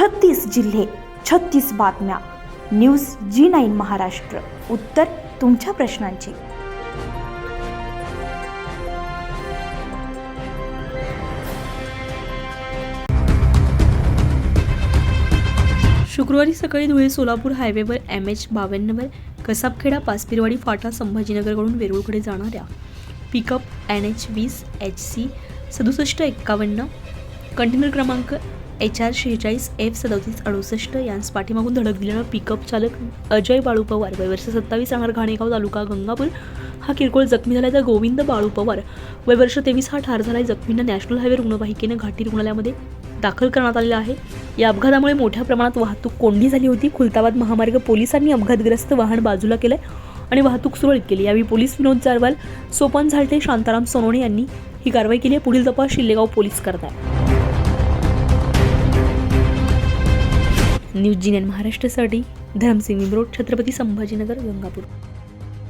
छत्तीस जिल्हे छत्तीस बातम्या. News G nine Maharashtra. उत्तर तुमच्या प्रश्नांची. शुक्रवारी सकाळी धुळे सोलापूर हायवेवर एम एच बावन्नवर कसाबखेडा पासपिरवाडी फाटा संभाजीनगरकडून वेरूळकडे जाणाऱ्या पिकअप एन एच वीस एच सी सदुसष्ट एक्कावन्न कंटेनर क्रमांक एच आर शेहेचाळीस एफ सदतीस अडुसष्ट यांस पाठीमागून धडक दिल्यानं पिकअप चालक अजय बाळू पवार वय वर्ष सत्तावीस राहणार घाणेगाव तालुका गंगापूर हा किरकोळ जखमी झाला तर गोविंद बाळू पवार वय वर्ष तेवीस हा ठार झालाय. जखमींना नॅशनल हायवे रुग्णवाहिकेनं घाटी रुग्णालयामध्ये दाखल करण्यात आलेला आहे. या अपघातामुळे मोठ्या प्रमाणात वाहतूक कोंडी झाली होती. खुलताबाद महामार्ग पोलिसांनी अपघातग्रस्त वाहन बाजूला केलं आणि वाहतूक सुरळीत केली. यावेळी पोलीस विनोद जारवाल सोपन झालटे शांताराम सोनोणे यांनी ही कारवाई केली आहे. पुढील तपास शिल्लेगाव पोलीस करत आहे न्यूज जिनेन महाराष्ट्रासाठी धरमसिंग रोड छत्रपती संभाजीनगर गंगापूर